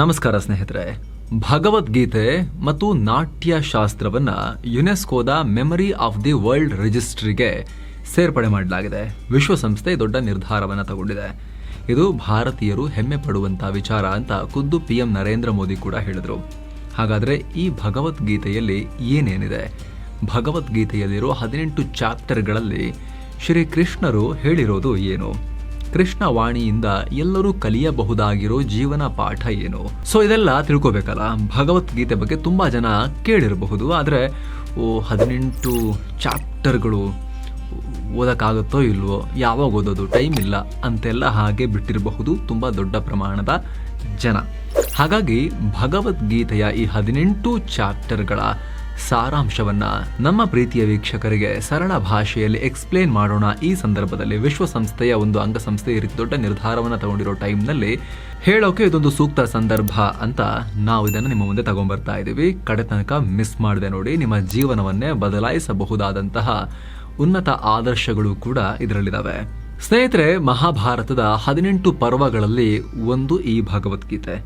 ನಮಸ್ಕಾರ ಸ್ನೇಹಿತರೆ. ಭಗವದ್ಗೀತೆ ಮತ್ತು ನಾಟ್ಯಶಾಸ್ತ್ರವನ್ನು ಯುನೆಸ್ಕೋದ ಮೆಮರಿ ಆಫ್ ದಿ ವರ್ಲ್ಡ್ ರಿಜಿಸ್ಟ್ರಿಗೆ ಸೇರ್ಪಡೆ ಮಾಡಲಾಗಿದೆ. ವಿಶ್ವಸಂಸ್ಥೆ ದೊಡ್ಡ ನಿರ್ಧಾರವನ್ನು ತಗೊಂಡಿದೆ. ಇದು ಭಾರತೀಯರು ಹೆಮ್ಮೆ ಪಡುವಂಥ ವಿಚಾರ ಅಂತ ಖುದ್ದು ಪಿ ಎಂ ನರೇಂದ್ರ ಮೋದಿ ಕೂಡ ಹೇಳಿದರು. ಹಾಗಾದ್ರೆ ಈ ಭಗವದ್ಗೀತೆಯಲ್ಲಿ ಏನೇನಿದೆ? ಭಗವದ್ಗೀತೆಯಲ್ಲಿರೋ ಹದಿನೆಂಟು ಚಾಪ್ಟರ್ಗಳಲ್ಲಿ ಶ್ರೀ ಕೃಷ್ಣರು ಹೇಳಿರೋದು ಏನು? ಕೃಷ್ಣ ವಾಣಿಯಿಂದ ಎಲ್ಲರೂ ಕಲಿಯಬಹುದಾಗಿರೋ ಜೀವನ ಪಾಠ ಏನು? ಸೊ ಇದೆಲ್ಲ ತಿಳ್ಕೊಬೇಕಲ್ಲ? ಭಗವದ್ಗೀತೆ ಬಗ್ಗೆ ತುಂಬಾ ಜನ ಕೇಳಿರಬಹುದು, ಆದರೆ, ಓ, ಹದಿನೆಂಟು ಚಾಪ್ಟರ್ಗಳು ಓದೋಕ್ಕಾಗುತ್ತೋ ಇಲ್ವೋ? ಯಾವಾಗ ಓದೋದು? ಟೈಮ್ ಇಲ್ಲ. ಅಂತೆಲ್ಲ ಹಾಗೆ ಬಿಟ್ಟಿರಬಹುದು ತುಂಬ ದೊಡ್ಡ ಪ್ರಮಾಣದ ಜನ. ಹಾಗಾಗಿ ಭಗವದ್ಗೀತೆಯ ಈ ಹದಿನೆಂಟು ಚಾಪ್ಟರ್ಗಳ ಸಾರಾಂಶವನ್ನ ನಮ್ಮ ಪ್ರೀತಿಯ ವೀಕ್ಷಕರಿಗೆ ಸರಳ ಭಾಷೆಯಲ್ಲಿ ಎಕ್ಸ್ಪ್ಲೇನ್ ಮಾಡೋಣ. ಈ ಸಂದರ್ಭದಲ್ಲಿ ವಿಶ್ವಸಂಸ್ಥೆಯ ಒಂದು ಅಂಗಸಂಸ್ಥೆ ಈ ರೀತಿ ದೊಡ್ಡ ನಿರ್ಧಾರವನ್ನು ತಗೊಂಡಿರೋ ಟೈಮ್ನಲ್ಲಿ ಹೇಳೋಕೆ ಇದೊಂದು ಸೂಕ್ತ ಸಂದರ್ಭ ಅಂತ ನಾವು ಇದನ್ನು ನಿಮ್ಮ ಮುಂದೆ ತಗೊಂಡ್ಬರ್ತಾ ಇದ್ದೀವಿ. ಕಡೆ ತನಕ ಮಿಸ್ ಮಾಡಿದೆ ನೋಡಿ, ನಿಮ್ಮ ಜೀವನವನ್ನೇ ಬದಲಾಯಿಸಬಹುದಾದಂತಹ ಉನ್ನತ ಆದರ್ಶಗಳು ಕೂಡ ಇದರಲ್ಲಿದ್ದಾವೆ ಸ್ನೇಹಿತರೆ, ಮಹಾಭಾರತದ ಹದಿನೆಂಟು ಪರ್ವಗಳಲ್ಲಿ ಒಂದು ಈ ಭಗವದ್ಗೀತೆ.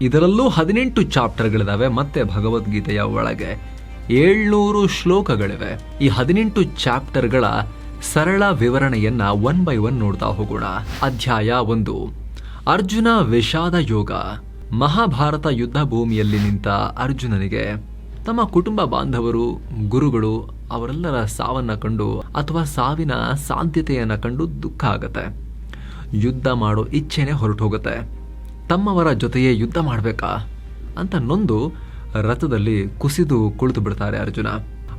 ಇದರಲ್ಲೂ ಹದಿನೆಂಟು ಚಾಪ್ಟರ್ಗಳಿದಾವೆ, ಮತ್ತೆ ಭಗವದ್ಗೀತೆಯ ಒಳಗೆ. ಏಳ್ನೂರು ಶ್ಲೋಕಗಳಿವೆ. ಈ ಹದಿನೆಂಟು ಚಾಪ್ಟರ್ಗಳ ಸರಳ ವಿವರಣೆಯನ್ನ ಒನ್ ಬೈ ಒನ್ ನೋಡ್ತಾ ಹೋಗೋಣ. ಅಧ್ಯಾಯ ಒಂದು. ಅರ್ಜುನ ವಿಷಾದ ಯೋಗ. ಮಹಾಭಾರತ ಯುದ್ಧ ಭೂಮಿಯಲ್ಲಿ ನಿಂತ ಅರ್ಜುನನಿಗೆ ತಮ್ಮ ಕುಟುಂಬ ಬಾಂಧವರು, ಗುರುಗಳು ಅವರೆಲ್ಲರ ಸಾವನ್ನ ಕಂಡು ಅಥವಾ ಸಾವಿನ ಸಾಧ್ಯತೆಯನ್ನ ಕಂಡು ದುಃಖ ಆಗತ್ತೆ. ಯುದ್ಧ ಮಾಡೋ ಇಚ್ಛೆನೆ ಹೊರಟು ಹೋಗುತ್ತೆ ತಮ್ಮವರ ಜೊತೆಯೇ ಯುದ್ಧ ಮಾಡಬೇಕಾ ಅಂತ ನೊಂದು ರಥದಲ್ಲಿ ಕುಸಿದು ಕುಳಿತು ಬಿಡ್ತಾರೆ ಅರ್ಜುನ.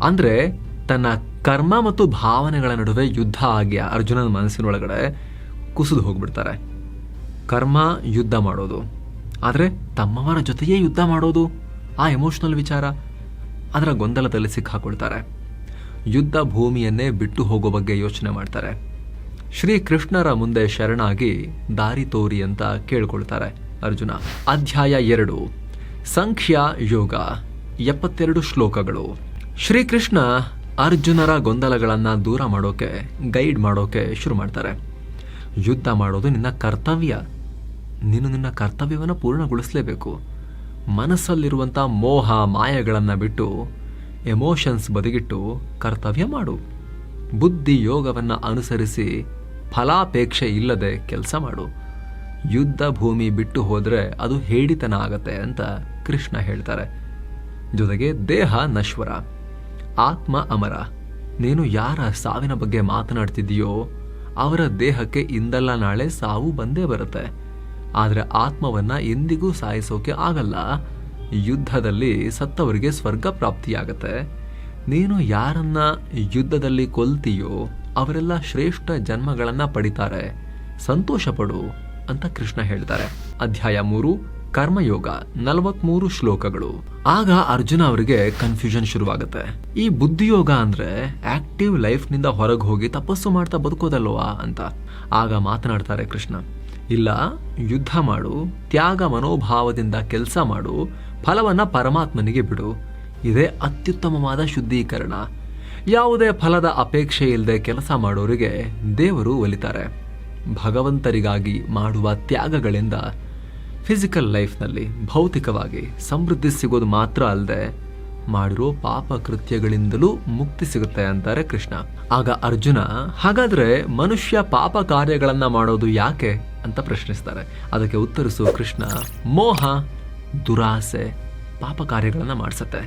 ಅಂದ್ರೆ ತನ್ನ ಕರ್ಮ ಮತ್ತು ಭಾವನೆಗಳ ನಡುವೆ ಯುದ್ಧ ಆಗಿ ಅರ್ಜುನನ ಮನಸ್ಸಿನೊಳಗಡೆ ಕುಸಿದು ಹೋಗ್ಬಿಡ್ತಾರೆ. ಕರ್ಮ ಯುದ್ಧ ಮಾಡೋದು. ಆದರೆ ತಮ್ಮವರ ಜೊತೆಯೇ ಯುದ್ಧ ಮಾಡೋದು, ಆ ಎಮೋಷನಲ್ ವಿಚಾರ, ಅದರ ಗೊಂದಲದಲ್ಲಿ ಸಿಕ್ಕಾಕೊಳ್ತಾರೆ. ಯುದ್ಧ ಭೂಮಿಯನ್ನೇ ಬಿಟ್ಟು ಹೋಗೋ ಬಗ್ಗೆ ಯೋಚನೆ ಮಾಡ್ತಾರೆ. ಶ್ರೀ ಕೃಷ್ಣರ ಮುಂದೆ ಶರಣಾಗಿ ದಾರಿ ತೋರಿ ಅಂತ ಕೇಳ್ಕೊಳ್ತಾರೆ ಅರ್ಜುನ. ಅಧ್ಯಾಯ ಎರಡು. ಸಂಖ್ಯಾ ಯೋಗ, ಎಪ್ಪತ್ತೆರಡು ಶ್ಲೋಕಗಳು. ಶ್ರೀಕೃಷ್ಣ ಅರ್ಜುನರ ಗೊಂದಲಗಳನ್ನು ದೂರ ಮಾಡೋಕೆ, ಗೈಡ್ ಮಾಡೋಕೆ ಶುರು ಮಾಡ್ತಾರೆ. ಯುದ್ಧ ಮಾಡೋದು ನಿನ್ನ ಕರ್ತವ್ಯ. ನೀನು ನಿನ್ನ ಕರ್ತವ್ಯವನ್ನು ಪೂರ್ಣಗೊಳಿಸಲೇಬೇಕು. ಮನಸ್ಸಲ್ಲಿರುವಂಥ ಮೋಹ, ಮಾಯಗಳನ್ನು ಬಿಟ್ಟು ಎಮೋಷನ್ಸ್ ಬದಿಗಿಟ್ಟು ಕರ್ತವ್ಯ ಮಾಡು. ಬುದ್ಧಿ ಯೋಗವನ್ನು ಅನುಸರಿಸಿ ಫಲಾಪೇಕ್ಷೆ ಇಲ್ಲದೆ ಕೆಲಸ ಮಾಡು. ಯುದ್ಧ ಭೂಮಿ ಬಿಟ್ಟು ಹೋದರೆ ಅದು ಹೇಡಿತನ ಆಗತ್ತೆ ಅಂತ ಕೃಷ್ಣ ಹೇಳ್ತಾರೆ. ಜೊತೆಗೆ ದೇಹ ನಶ್ವರ, ಆತ್ಮ ಅಮರ. ನೀನು ಯಾರ ಸಾವಿನ ಬಗ್ಗೆ ಮಾತನಾಡ್ತಿದ್ದೀಯೋ, ಅವರ ದೇಹಕ್ಕೆ ಇಂದಲ್ಲ ನಾಳೆ ಸಾವು ಬಂದೇ ಬರುತ್ತೆ. ಆದರೆ ಆತ್ಮವನ್ನ ಎಂದಿಗೂ ಸಾಯಿಸೋಕೆ ಆಗಲ್ಲ. ಯುದ್ಧದಲ್ಲಿ ಸತ್ತವರಿಗೆ ಸ್ವರ್ಗ ಪ್ರಾಪ್ತಿಯಾಗತ್ತೆ. ನೀನು ಯಾರನ್ನ ಯುದ್ಧದಲ್ಲಿ ಕೊಲ್ತೀಯೋ, ಅವರೆಲ್ಲ ಶ್ರೇಷ್ಠ ಜನ್ಮಗಳನ್ನ ಪಡಿತಾರೆ. ಸಂತೋಷ ಪಡು ಅಂತ ಕೃಷ್ಣ ಹೇಳ್ತಾರೆ. ಅಧ್ಯಾಯ ಮೂರು ಕರ್ಮಯೋಗ ನಲವತ್ಮೂರು ಶ್ಲೋಕಗಳು. ಆಗ ಅರ್ಜುನ ಅವರಿಗೆ ಕನ್ಫ್ಯೂಷನ್ ಶುರುವಾಗುತ್ತೆ. ಈ ಬುದ್ಧಿಯೋಗ ಅಂದ್ರೆ ಆಕ್ಟಿವ್ ಲೈಫ್ನಿಂದ ಹೊರಗೆ ಹೋಗಿ ತಪಸ್ಸು ಮಾಡ್ತಾ ಬದುಕೋದಲ್ವಾ ಅಂತ. ಆಗ ಮಾತನಾಡ್ತಾರೆ ಕೃಷ್ಣ, ಇಲ್ಲ, ಯುದ್ಧ ಮಾಡು, ತ್ಯಾಗ ಮನೋಭಾವದಿಂದ ಕೆಲಸ ಮಾಡು, ಫಲವನ್ನ ಪರಮಾತ್ಮನಿಗೆ ಬಿಡು. ಇದೇ ಅತ್ಯುತ್ತಮವಾದ ಶುದ್ಧೀಕರಣ. ಯಾವುದೇ ಫಲದ ಅಪೇಕ್ಷೆ ಇಲ್ಲದೆ ಕೆಲಸ ಮಾಡೋರಿಗೆ ದೇವರು ಒಲಿತಾರೆ. ಭಗವಂತರಿಗಾಗಿ ಮಾಡುವ ತ್ಯಾಗಗಳಿಂದ ಫಿಸಿಕಲ್ ಲೈಫ್ನಲ್ಲಿ ಭೌತಿಕವಾಗಿ ಸಮೃದ್ಧಿ ಸಿಗೋದು ಮಾತ್ರ ಅಲ್ಲದೆ ಮಾಡಿರೋ ಪಾಪ ಕೃತ್ಯಗಳಿಂದಲೂ ಮುಕ್ತಿ ಸಿಗುತ್ತೆ ಅಂತಾರೆ ಕೃಷ್ಣ. ಆಗ ಅರ್ಜುನ, ಹಾಗಾದ್ರೆ ಮನುಷ್ಯ ಪಾಪ ಕಾರ್ಯಗಳನ್ನ ಮಾಡೋದು ಯಾಕೆ ಅಂತ ಪ್ರಶ್ನಿಸ್ತಾರೆ. ಅದಕ್ಕೆ ಉತ್ತರಿಸುವ ಕೃಷ್ಣ, ಮೋಹ, ದುರಾಸೆ ಪಾಪ ಕಾರ್ಯಗಳನ್ನ ಮಾಡಿಸತ್ತೆ.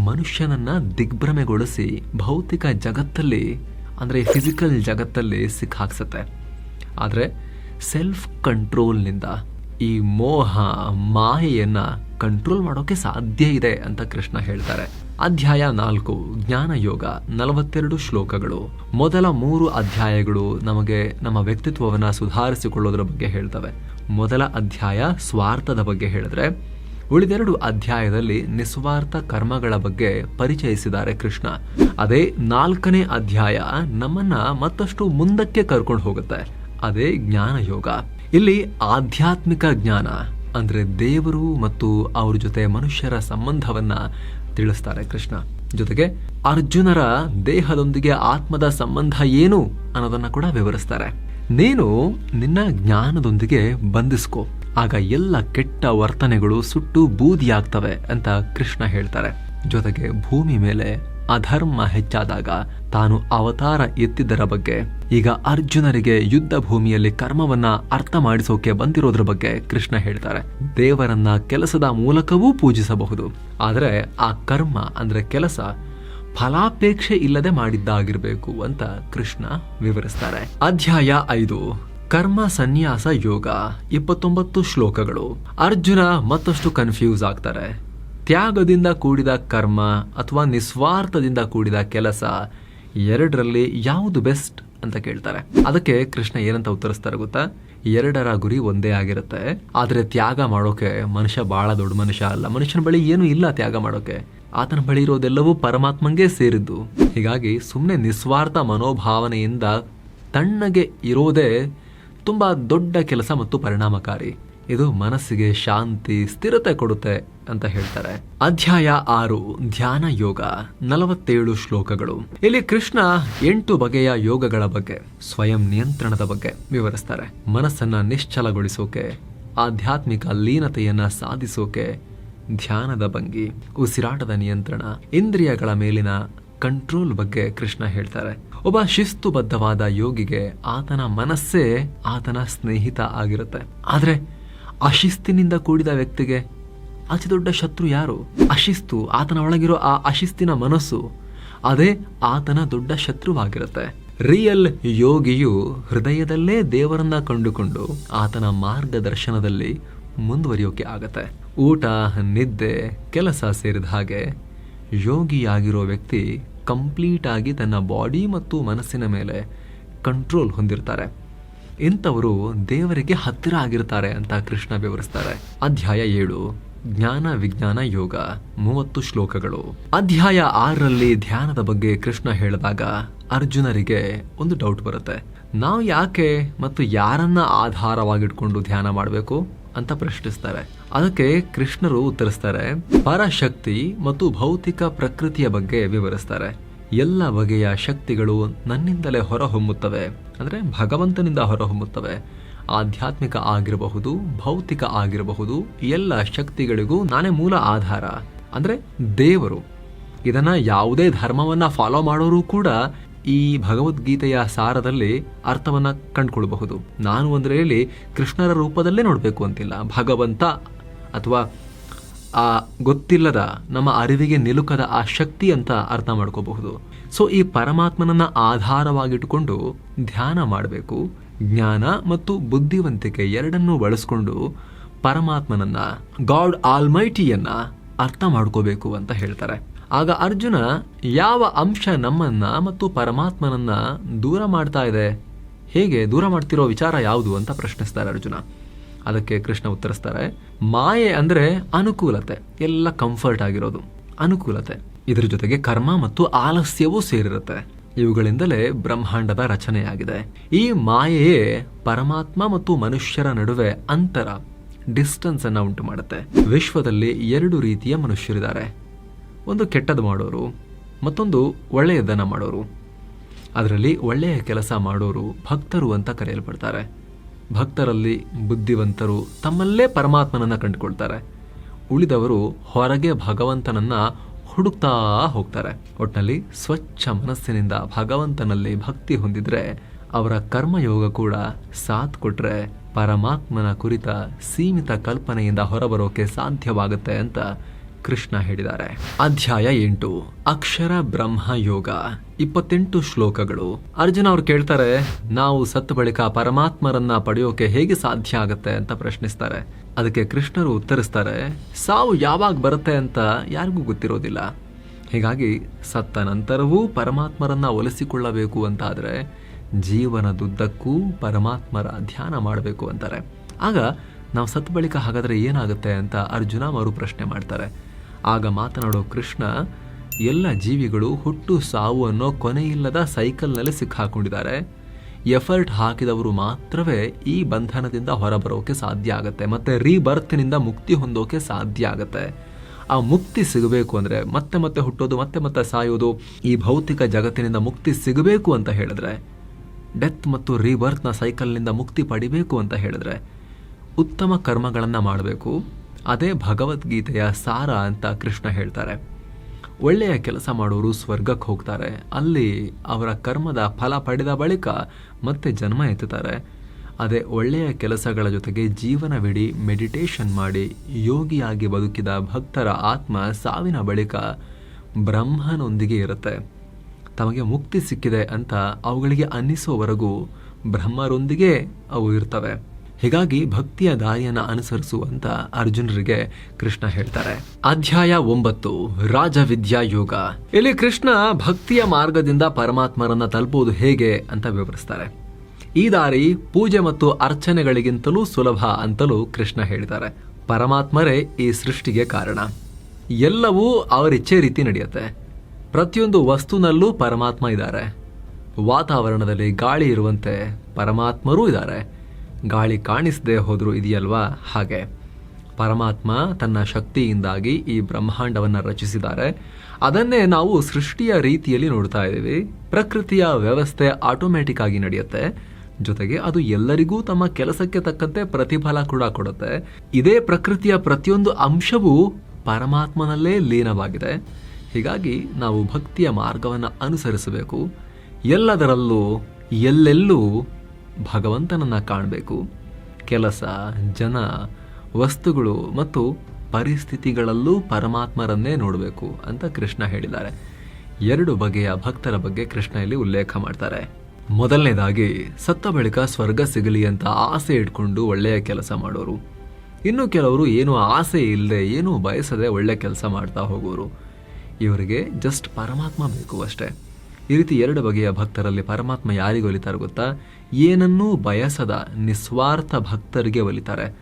ಮನುಷ್ಯನನ್ನ ದಿಗ್ಭ್ರಮೆಗೊಳಿಸಿ ಭೌತಿಕ ಜಗತ್ತಲ್ಲಿ, ಅಂದ್ರೆ ಫಿಸಿಕಲ್ ಜಗತ್ತಲ್ಲಿ ಸಿಕ್ಕಾಕ್ಸತ್ತೆ. ಆದರೆ ಸೆಲ್ಫ್ ಕಂಟ್ರೋಲ್ನಿಂದ ಈ ಮೋಹ ಮಾಯೆಯನ್ನ ಕಂಟ್ರೋಲ್ ಮಾಡೋಕೆ ಸಾಧ್ಯ ಇದೆ ಅಂತ ಕೃಷ್ಣ ಹೇಳ್ತಾರೆ. ಅಧ್ಯಾಯ ನಾಲ್ಕು ಜ್ಞಾನ ಯೋಗ ನಲವತ್ತೆರಡು ಶ್ಲೋಕಗಳು. ಮೊದಲ ಮೂರು ಅಧ್ಯಾಯಗಳು ನಮಗೆ ನಮ್ಮ ವ್ಯಕ್ತಿತ್ವವನ್ನು ಸುಧಾರಿಸಿಕೊಳ್ಳೋದ್ರ ಬಗ್ಗೆ ಹೇಳ್ತವೆ. ಮೊದಲ ಅಧ್ಯಾಯ ಸ್ವಾರ್ಥದ ಬಗ್ಗೆ ಹೇಳಿದ್ರೆ, ಉಳಿದೆರಡು ಅಧ್ಯಾಯದಲ್ಲಿ ನಿಸ್ವಾರ್ಥ ಕರ್ಮಗಳ ಬಗ್ಗೆ ಪರಿಚಯಿಸಿದ್ದಾರೆ ಕೃಷ್ಣ. ಅದೇ ನಾಲ್ಕನೇ ಅಧ್ಯಾಯ ನಮ್ಮನ್ನ ಮತ್ತಷ್ಟು ಮುಂದಕ್ಕೆ ಕರ್ಕೊಂಡು ಹೋಗುತ್ತೆ. ಅದೇ ಜ್ಞಾನ ಯೋಗ ಇಲ್ಲಿ ಆಧ್ಯಾತ್ಮಿಕ ಜ್ಞಾನ, ಅಂದ್ರೆ ದೇವರು ಮತ್ತು ಅವ್ರ ಜೊತೆ ಮನುಷ್ಯರ ಸಂಬಂಧವನ್ನ ತಿಳಿಸ್ತಾರೆ ಕೃಷ್ಣ. ಜೊತೆಗೆ ಅರ್ಜುನರ ದೇಹದೊಂದಿಗೆ ಆತ್ಮದ ಸಂಬಂಧ ಏನು ಅನ್ನೋದನ್ನ ಕೂಡ ವಿವರಿಸ್ತಾರೆ. ನೀನು ನಿನ್ನ ಜ್ಞಾನದೊಂದಿಗೆ ಬಂಧಿಸ್ಕೋ. ಆಗ ಎಲ್ಲ ಕೆಟ್ಟ ವರ್ತನೆಗಳು ಸುಟ್ಟು ಬೂದಿಯಾಗ್ತವೆ ಅಂತ ಕೃಷ್ಣ ಹೇಳ್ತಾರೆ. ಜೊತೆಗೆ ಭೂಮಿ ಮೇಲೆ ಅಧರ್ಮ ಹೆಚ್ಚಾದಾಗ ತಾನು ಅವತಾರ ಎತ್ತಿದ್ದರ ಬಗ್ಗೆ, ಈಗ ಅರ್ಜುನರಿಗೆ ಯುದ್ಧ ಭೂಮಿಯಲ್ಲಿ ಕರ್ಮವನ್ನ ಅರ್ಥ ಮಾಡಿಸೋಕೆ ಬಂದಿರೋದ್ರ ಬಗ್ಗೆ ಕೃಷ್ಣ ಹೇಳ್ತಾರೆ. ದೇವರನ್ನ ಕೆಲಸದ ಮೂಲಕವೂ ಪೂಜಿಸಬಹುದು, ಆದರೆ ಆ ಕರ್ಮ ಅಂದ್ರೆ ಕೆಲಸ ಫಲಾಪೇಕ್ಷೆ ಇಲ್ಲದೆ ಮಾಡಿದ್ದಾಗಿರ್ಬೇಕು ಅಂತ ಕೃಷ್ಣ ವಿವರಿಸ್ತಾರೆ. ಅಧ್ಯಾಯ ಐದು, ಕರ್ಮ ಸನ್ಯಾಸ ಯೋಗ, ಇಪ್ಪತ್ತೊಂಬತ್ತು ಶ್ಲೋಕಗಳು. ಅರ್ಜುನ ಮತ್ತಷ್ಟು ಕನ್ಫ್ಯೂಸ್ ಆಗ್ತಾರೆ. ತ್ಯಾಗದಿಂದ ಕೂಡಿದ ಕರ್ಮ ಅಥವಾ ನಿಸ್ವಾರ್ಥದಿಂದ ಕೂಡಿದ ಕೆಲಸ ಎರಡರಲ್ಲಿ ಯಾವುದು ಬೆಸ್ಟ್ ಅಂತ ಕೇಳ್ತಾರೆ. ಅದಕ್ಕೆ ಕೃಷ್ಣ ಏನಂತ ಉತ್ತರಿಸ್ತಾರೆ ಗೊತ್ತಾ? ಎರಡರ ಗುರಿ ಒಂದೇ ಆಗಿರುತ್ತೆ. ಆದರೆ ತ್ಯಾಗ ಮಾಡೋಕೆ ಮನುಷ್ಯ ಬಹಳ ದೊಡ್ಡ ಮನುಷ್ಯ ಅಲ್ಲ. ಮನುಷ್ಯನ ಬಳಿ ಏನು ಇಲ್ಲ ತ್ಯಾಗ ಮಾಡೋಕೆ. ಆತನ ಬಳಿ ಇರೋದೆಲ್ಲವೂ ಪರಮಾತ್ಮಂಗೆ ಸೇರಿದ್ದು. ಹೀಗಾಗಿ ಸುಮ್ಮನೆ ನಿಸ್ವಾರ್ಥ ಮನೋಭಾವನೆಯಿಂದ ತಣ್ಣಗೆ ಇರೋದೇ ತುಂಬಾ ದೊಡ್ಡ ಕೆಲಸ ಮತ್ತು ಪರಿಣಾಮಕಾರಿ. ಇದು ಮನಸ್ಸಿಗೆ ಶಾಂತಿ, ಸ್ಥಿರತೆ ಕೊಡುತ್ತೆ ಅಂತ ಹೇಳ್ತಾರೆ. ಅಧ್ಯಾಯ ಆರು, ಧ್ಯಾನ ಯೋಗ, ನಲವತ್ತೇಳು ಶ್ಲೋಕಗಳು. ಇಲ್ಲಿ ಕೃಷ್ಣ ಎಂಟು ಬಗೆಯ ಯೋಗಗಳ ಬಗ್ಗೆ, ಸ್ವಯಂ ನಿಯಂತ್ರಣದ ಬಗ್ಗೆ ವಿವರಿಸ್ತಾರೆ. ಮನಸ್ಸನ್ನ ನಿಶ್ಚಲಗೊಳಿಸೋಕೆ, ಆಧ್ಯಾತ್ಮಿಕ ಲೀನತೆಯನ್ನ ಸಾಧಿಸೋಕೆ, ಧ್ಯಾನದ ಭಂಗಿ, ಉಸಿರಾಟದ ನಿಯಂತ್ರಣ, ಇಂದ್ರಿಯಗಳ ಮೇಲಿನ ಕಂಟ್ರೋಲ್ ಬಗ್ಗೆ ಕೃಷ್ಣ ಹೇಳ್ತಾರೆ. ಒಬ್ಬ ಶಿಸ್ತುಬದ್ಧವಾದ ಯೋಗಿಗೆ ಆತನ ಮನಸ್ಸೇ ಆತನ ಸ್ನೇಹಿತ ಆಗಿರುತ್ತೆ. ಆದ್ರೆ ಅಶಿಸ್ತಿನಿಂದ ಕೂಡಿದ ವ್ಯಕ್ತಿಗೆ ಅತಿ ದೊಡ್ಡ ಶತ್ರು ಯಾರು? ಅಶಿಸ್ತು, ಆತನ ಒಳಗಿರೋ ಆ ಅಶಿಸ್ತಿನ ಮನಸ್ಸು, ಅದೇ ಆತನ ದೊಡ್ಡ ಶತ್ರುವಾಗಿರುತ್ತೆ. ರಿಯಲ್ ಯೋಗಿಯು ಹೃದಯದಲ್ಲೇ ದೇವರನ್ನ ಕಂಡುಕೊಂಡು ಆತನ ಮಾರ್ಗದರ್ಶನದಲ್ಲಿ ಮುಂದುವರಿಯೋಕೆ ಆಗತ್ತೆ. ಊಟ, ನಿದ್ದೆ, ಕೆಲಸ ಸೇರಿದ ಹಾಗೆ ಯೋಗಿಯಾಗಿರೋ ವ್ಯಕ್ತಿ ಕಂಪ್ಲೀಟ್ ಆಗಿ ತನ್ನ ಬಾಡಿ ಮತ್ತು ಮನಸ್ಸಿನ ಮೇಲೆ ಕಂಟ್ರೋಲ್ ಹೊಂದಿರ್ತಾರೆ. ಇಂಥವರು ದೇವರಿಗೆ ಹತ್ತಿರ ಆಗಿರ್ತಾರೆ ಅಂತ ಕೃಷ್ಣ ವಿವರಿಸ್ತಾರೆ. ಅಧ್ಯಾಯ ಏಳು, ಜ್ಞಾನ ವಿಜ್ಞಾನ ಯೋಗ, ಮೂವತ್ತು ಶ್ಲೋಕಗಳು. ಅಧ್ಯಾಯ ಆರರಲ್ಲಿ ಧ್ಯಾನದ ಬಗ್ಗೆ ಕೃಷ್ಣ ಹೇಳಿದಾಗ ಅರ್ಜುನರಿಗೆ ಒಂದು ಡೌಟ್ ಬರುತ್ತೆ. ನಾವು ಯಾಕೆ ಮತ್ತು ಯಾರನ್ನ ಆಧಾರವಾಗಿಟ್ಕೊಂಡು ಧ್ಯಾನ ಮಾಡಬೇಕು ಅಂತ ಪ್ರಶ್ನಿಸ್ತಾರೆ. ಅದಕ್ಕೆ ಕೃಷ್ಣರು ಉತ್ತರಿಸ್ತಾರೆ, ಪರಶಕ್ತಿ ಮತ್ತು ಭೌತಿಕ ಪ್ರಕೃತಿಯ ಬಗ್ಗೆ ವಿವರಿಸ್ತಾರೆ. ಎಲ್ಲ ಬಗೆಯ ಶಕ್ತಿಗಳು ನನ್ನಿಂದಲೇ ಹೊರಹೊಮ್ಮುತ್ತವೆ. ಅಂದರೆ ಭಗವಂತನಿಂದ ಹೊರಹೊಮ್ಮುತ್ತವೆ. ಆಧ್ಯಾತ್ಮಿಕ ಆಗಿರಬಹುದು, ಭೌತಿಕ ಆಗಿರಬಹುದು, ಎಲ್ಲ ಶಕ್ತಿಗಳಿಗೂ ನಾನೇ ಮೂಲ ಆಧಾರ. ಅಂದರೆ ದೇವರು. ಇದನ್ನು ಯಾವುದೇ ಧರ್ಮವನ್ನ ಫಾಲೋ ಮಾಡೋರು ಕೂಡ ಈ ಭಗವದ್ಗೀತೆಯ ಸಾರದಲ್ಲಿ ಅರ್ಥವನ್ನ ಕಂಡುಕೊಳ್ಬಹುದು. ನಾನು ಅಂದರೆ ಹೇಳಿ ಕೃಷ್ಣರ ರೂಪದಲ್ಲೇ ನೋಡಬೇಕು ಅಂತಿಲ್ಲ. ಭಗವಂತ ಅಥವಾ ಆ ಗೊತ್ತಿಲ್ಲದ ನಮ್ಮ ಅರಿವಿಗೆ ನಿಲುಕದ ಆ ಶಕ್ತಿ ಅಂತ ಅರ್ಥ ಮಾಡ್ಕೋಬಹುದು. ಸೊ ಈ ಪರಮಾತ್ಮನನ್ನ ಆಧಾರವಾಗಿಟ್ಟುಕೊಂಡು ಧ್ಯಾನ ಮಾಡಬೇಕು, ಜ್ಞಾನ ಮತ್ತು ಬುದ್ಧಿವಂತಿಕೆ ಎರಡನ್ನೂ ಬಳಸ್ಕೊಂಡು ಪರಮಾತ್ಮನನ್ನ, ಗಾಡ್ ಆಲ್ಮೈಟಿಯನ್ನ ಅರ್ಥ ಮಾಡ್ಕೋಬೇಕು ಅಂತ ಹೇಳ್ತಾರೆ. ಆಗ ಅರ್ಜುನ ಯಾವ ಅಂಶ ನಮ್ಮನ್ನ ಮತ್ತು ಪರಮಾತ್ಮನನ್ನ ದೂರ ಮಾಡ್ತಾ ಇದೆ? ಹೇಗೆ ದೂರ ಮಾಡ್ತಿರೋ ವಿಚಾರ ಯಾವುದು ಅಂತ ಪ್ರಶ್ನಿಸ್ತಾರೆ ಅರ್ಜುನ. ಅದಕ್ಕೆ ಕೃಷ್ಣ ಉತ್ತರಿಸ್ತಾರೆ, ಮಾಯೆ ಅಂದ್ರೆ ಅನುಕೂಲತೆ, ಎಲ್ಲ ಕಂಫರ್ಟ್ ಆಗಿರೋದು, ಅನುಕೂಲತೆ. ಇದರ ಜೊತೆಗೆ ಕರ್ಮ ಮತ್ತು ಆಲಸ್ಯವೂ ಸೇರಿರುತ್ತೆ. ಇವುಗಳಿಂದಲೇ ಬ್ರಹ್ಮಾಂಡದ ರಚನೆಯಾಗಿದೆ. ಈ ಮಾಯೆಯೇ ಪರಮಾತ್ಮ ಮತ್ತು ಮನುಷ್ಯರ ನಡುವೆ ಅಂತರ ಡಿಸ್ಟೆನ್ಸ್ ಅನ್ನ ಉಂಟು ಮಾಡುತ್ತೆ. ವಿಶ್ವದಲ್ಲಿ ಎರಡು ರೀತಿಯ ಮನುಷ್ಯರಿದ್ದಾರೆ. ಒಂದು ಕೆಟ್ಟದ್ದು ಮಾಡೋರು, ಮತ್ತೊಂದು ಒಳ್ಳೆಯದನ್ನ ಮಾಡೋರು. ಅದರಲ್ಲಿ ಒಳ್ಳೆಯ ಕೆಲಸ ಮಾಡೋರು ಭಕ್ತರು ಅಂತ ಕರೆಯಲ್ಪಡ್ತಾರೆ. ಭಕ್ತರಲ್ಲಿ ಬುದ್ಧಿವಂತರು ತಮ್ಮಲ್ಲೇ ಪರಮಾತ್ಮನನ್ನ ಕಂಡುಕೊಳ್ತಾರೆ. ಉಳಿದವರು ಹೊರಗೆ ಭಗವಂತನನ್ನ ಹುಡುಕ್ತಾ ಹೋಗ್ತಾರೆ. ಒಟ್ಟಿನಲ್ಲಿ ಸ್ವಚ್ಛ ಮನಸ್ಸಿನಿಂದ ಭಗವಂತನಲ್ಲಿ ಭಕ್ತಿ ಹೊಂದಿದ್ರೆ ಅವರ ಕರ್ಮಯೋಗ ಕೂಡ ಸಾಥ್ ಕೊಟ್ರೆ ಪರಮಾತ್ಮನ ಕುರಿತ ಸೀಮಿತ ಕಲ್ಪನೆಯಿಂದ ಹೊರಬರೋಕೆ ಸಾಧ್ಯವಾಗುತ್ತೆ ಅಂತ ಕೃಷ್ಣ ಹೇಳಿದ್ದಾರೆ. ಅಧ್ಯಾಯ ಎಂಟು. ಅಕ್ಷರ ಬ್ರಹ್ಮ ಯೋಗ. ಇಪ್ಪತ್ತೆಂಟು ಶ್ಲೋಕಗಳು. ಅರ್ಜುನ ಅವ್ರು ಕೇಳ್ತಾರೆ, ನಾವು ಸತ್ತು ಬಳಿಕ ಪರಮಾತ್ಮರನ್ನ ಪಡೆಯೋಕೆ ಹೇಗೆ ಸಾಧ್ಯ ಆಗತ್ತೆ ಅಂತ ಪ್ರಶ್ನಿಸ್ತಾರೆ. ಅದಕ್ಕೆ ಕೃಷ್ಣರು ಉತ್ತರಿಸ್ತಾರೆ, ಸಾವು ಯಾವಾಗ ಬರುತ್ತೆ ಅಂತ ಯಾರಿಗೂ ಗೊತ್ತಿರೋದಿಲ್ಲ. ಹೀಗಾಗಿ ಸತ್ತ ನಂತರವೂ ಪರಮಾತ್ಮರನ್ನ ಒಲಿಸಿಕೊಳ್ಳಬೇಕು ಅಂತಾದ್ರೆ ಜೀವನದುದ್ದಕ್ಕೂ ಪರಮಾತ್ಮರ ಧ್ಯಾನ ಮಾಡಬೇಕು ಅಂತಾರೆ. ಆಗ ನಾವು ಸತ್ತ ಬಳಿಕ ಹಾಗಾದ್ರೆ ಏನಾಗುತ್ತೆ ಅಂತ ಅರ್ಜುನ ಮರು ಪ್ರಶ್ನೆ ಮಾಡ್ತಾರೆ. ಆಗ ಮಾತನಾಡೋ ಕೃಷ್ಣ ಎಲ್ಲ ಜೀವಿಗಳು ಹುಟ್ಟು ಸಾವು ಅನ್ನೋ ಕೊನೆಯಿಲ್ಲದ ಸೈಕಲ್ನಲ್ಲಿ ಸಿಕ್ಕಾಕೊಂಡಿದ್ದಾರೆ. ಎಫರ್ಟ್ ಹಾಕಿದವರು ಮಾತ್ರವೇ ಈ ಬಂಧನದಿಂದ ಹೊರಬರೋಕೆ ಸಾಧ್ಯ ಆಗುತ್ತೆ, ಮತ್ತೆ ರೀಬರ್ತ್ನಿಂದ ಮುಕ್ತಿ ಹೊಂದೋಕೆ ಸಾಧ್ಯ ಆಗುತ್ತೆ. ಆ ಮುಕ್ತಿ ಸಿಗಬೇಕು ಅಂದರೆ ಮತ್ತೆ ಮತ್ತೆ ಹುಟ್ಟೋದು, ಮತ್ತೆ ಮತ್ತೆ ಸಾಯೋದು, ಈ ಭೌತಿಕ ಜಗತ್ತಿನಿಂದ ಮುಕ್ತಿ ಸಿಗಬೇಕು ಅಂತ ಹೇಳಿದ್ರೆ, ಡೆತ್ ಮತ್ತು ರೀಬರ್ತ್ನ ಸೈಕಲ್ನಿಂದ ಮುಕ್ತಿ ಪಡಿಬೇಕು ಅಂತ ಹೇಳಿದ್ರೆ, ಉತ್ತಮ ಕರ್ಮಗಳನ್ನು ಮಾಡಬೇಕು. ಅದೇ ಭಗವದ್ಗೀತೆಯ ಸಾರ ಅಂತ ಕೃಷ್ಣ ಹೇಳ್ತಾರೆ. ಒಳ್ಳೆಯ ಕೆಲಸ ಮಾಡೋರು ಸ್ವರ್ಗಕ್ಕೆ ಹೋಗ್ತಾರೆ. ಅಲ್ಲಿ ಅವರ ಕರ್ಮದ ಫಲ ಪಡೆದ ಬಳಿಕ ಮತ್ತೆ ಜನ್ಮ ಎತ್ತುತ್ತಾರೆ. ಅದೇ ಒಳ್ಳೆಯ ಕೆಲಸಗಳ ಜೊತೆಗೆ ಜೀವನವಿಡೀ ಮೆಡಿಟೇಷನ್ ಮಾಡಿ ಯೋಗಿಯಾಗಿ ಬದುಕಿದ ಭಕ್ತರ ಆತ್ಮ ಸಾವಿನ ಬಳಿಕ ಬ್ರಹ್ಮನೊಂದಿಗೆ ಇರುತ್ತೆ. ತಮಗೆ ಮುಕ್ತಿ ಸಿಕ್ಕಿದೆ ಅಂತ ಅವುಗಳಿಗೆ ಅನ್ನಿಸೋವರೆಗೂ ಬ್ರಹ್ಮರೊಂದಿಗೆ ಅವು ಇರ್ತವೆ. ಹೀಗಾಗಿ ಭಕ್ತಿಯ ದಾರಿಯನ್ನು ಅನುಸರಿಸುವಂತ ಅರ್ಜುನರಿಗೆ ಕೃಷ್ಣ ಹೇಳ್ತಾರೆ. ಅಧ್ಯಾಯ ಒಂಬತ್ತು, ರಾಜವಿದ್ಯಾ ಯೋಗ. ಇಲ್ಲಿ ಕೃಷ್ಣ ಭಕ್ತಿಯ ಮಾರ್ಗದಿಂದ ಪರಮಾತ್ಮರನ್ನ ತಲುಪುವುದು ಹೇಗೆ ಅಂತ ವಿವರಿಸ್ತಾರೆ. ಈ ದಾರಿ ಪೂಜೆ ಮತ್ತು ಅರ್ಚನೆಗಳಿಗಿಂತಲೂ ಸುಲಭ ಅಂತಲೂ ಕೃಷ್ಣ ಹೇಳಿದ್ದಾರೆ. ಪರಮಾತ್ಮರೇ ಈ ಸೃಷ್ಟಿಗೆ ಕಾರಣ. ಎಲ್ಲವೂ ಅವರಿಚ್ಛೆ ರೀತಿ ನಡೆಯುತ್ತೆ. ಪ್ರತಿಯೊಂದು ವಸ್ತುನಲ್ಲೂ ಪರಮಾತ್ಮ ಇದ್ದಾರೆ. ವಾತಾವರಣದಲ್ಲಿ ಗಾಳಿ ಇರುವಂತೆ ಪರಮಾತ್ಮರೂ ಇದ್ದಾರೆ. ಗಾಳಿ ಕಾಣಿಸದೆ ಹೋದರೂ ಇದೆಯಲ್ವಾ? ಹಾಗೆ. ಪರಮಾತ್ಮ ತನ್ನ ಶಕ್ತಿಯಿಂದಾಗಿ ಈ ಬ್ರಹ್ಮಾಂಡವನ್ನು ರಚಿಸಿದ್ದಾರೆ. ಅದನ್ನೇ ನಾವು ಸೃಷ್ಟಿಯ ರೀತಿಯಲ್ಲಿ ನೋಡ್ತಾ ಇದ್ದೀವಿ. ಪ್ರಕೃತಿಯ ವ್ಯವಸ್ಥೆ ಆಟೋಮ್ಯಾಟಿಕ್ ಆಗಿ ನಡೆಯುತ್ತೆ. ಜೊತೆಗೆ ಅದು ಎಲ್ಲರಿಗೂ ತಮ್ಮ ಕೆಲಸಕ್ಕೆ ತಕ್ಕಂತೆ ಪ್ರತಿಫಲ ಕೂಡ ಕೊಡುತ್ತೆ. ಇದೇ ಪ್ರಕೃತಿಯ ಪ್ರತಿಯೊಂದು ಅಂಶವೂ ಪರಮಾತ್ಮನಲ್ಲೇ ಲೀನವಾಗಿದೆ. ಹೀಗಾಗಿ ನಾವು ಭಕ್ತಿಯ ಮಾರ್ಗವನ್ನು ಅನುಸರಿಸಬೇಕು. ಎಲ್ಲದರಲ್ಲೂ, ಎಲ್ಲೆಲ್ಲೂ ಭಗವಂತನನ್ನ ಕಾಣಬೇಕು. ಕೆಲಸ, ಜನ, ವಸ್ತುಗಳು ಮತ್ತು ಪರಿಸ್ಥಿತಿಗಳಲ್ಲೂ ಪರಮಾತ್ಮರನ್ನೇ ನೋಡಬೇಕು ಅಂತ ಕೃಷ್ಣ ಹೇಳಿದ್ದಾರೆ. ಎರಡು ಬಗೆಯ ಭಕ್ತರ ಬಗ್ಗೆ ಕೃಷ್ಣ ಇಲ್ಲಿ ಉಲ್ಲೇಖ ಮಾಡ್ತಾರೆ. ಮೊದಲನೇದಾಗಿ, ಸತ್ತ ಬಳಿಕ ಸ್ವರ್ಗ ಸಿಗಲಿ ಅಂತ ಆಸೆ ಇಟ್ಕೊಂಡು ಒಳ್ಳೆಯ ಕೆಲಸ ಮಾಡೋರು. ಇನ್ನು ಕೆಲವರು ಏನೂ ಆಸೆ ಇಲ್ಲದೆ ಏನೂ ಬಯಸದೆ ಒಳ್ಳೆ ಕೆಲಸ ಮಾಡ್ತಾ ಹೋಗೋರು. ಇವರಿಗೆ ಜಸ್ಟ್ ಪರಮಾತ್ಮ ಬೇಕು ಅಷ್ಟೇ. ಈ ರೀತಿ ಎರಡು ಬಗೆಯ ಭಕ್ತರಲ್ಲಿ ಪರಮಾತ್ಮ ಯಾರಿಗೆ ಒಲಿತಾರೆ ಗೊತ್ತಾ? ಏನನ್ನೂ ಬಯಸದ ನಿಸ್ವಾರ್ಥ ಭಕ್ತರಿಗೆ ಒಲಿತಾರೆ.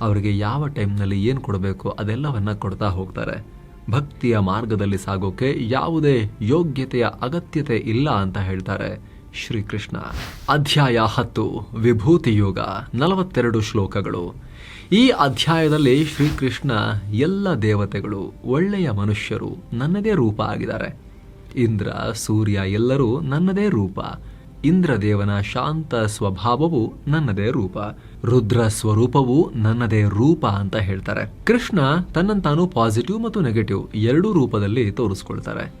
ಅವರಿಗೆ ಯಾವ ಟೈಮ್ನಲ್ಲಿ ಏನು ಕೊಡಬೇಕು ಅದೆಲ್ಲವನ್ನು ಕೊಡ್ತಾ ಹೋಗ್ತಾರೆ. ಭಕ್ತಿಯ ಮಾರ್ಗದಲ್ಲಿ ಸಾಗೋಕೆ ಯಾವುದೇ ಯೋಗ್ಯತೆಯ ಅಗತ್ಯತೆ ಇಲ್ಲ ಅಂತ ಹೇಳ್ತಾರೆ ಶ್ರೀಕೃಷ್ಣ. ಅಧ್ಯಾಯ ಹತ್ತು ವಿಭೂತಿ ಯೋಗ ನಲವತ್ತೆರಡು ಶ್ಲೋಕಗಳು. ಈ ಅಧ್ಯಾಯದಲ್ಲಿ ಶ್ರೀಕೃಷ್ಣ ಎಲ್ಲ ದೇವತೆಗಳು, ಒಳ್ಳೆಯ ಮನುಷ್ಯರು, ನನ್ನದೇ ರೂಪ ಆಗಿದ್ದಾರೆ. ಇಂದ್ರ, ಸೂರ್ಯ ಎಲ್ಲರೂ ನನ್ನದೇ ರೂಪ. ಇಂದ್ರದೇವನ ಶಾಂತ ಸ್ವಭಾವವು ನನ್ನದೇ ರೂಪ. ರುದ್ರ ಸ್ವರೂಪವು ನನ್ನದೇ ರೂಪ ಅಂತ ಹೇಳ್ತಾರೆ. ಕೃಷ್ಣ ತನ್ನಂತಾನು ಪಾಸಿಟಿವ್ ಮತ್ತು ನೆಗೆಟಿವ್ ಎರಡೂ ರೂಪದಲ್ಲಿ ತೋರಿಸ್ಕೊಳ್ತಾರೆ.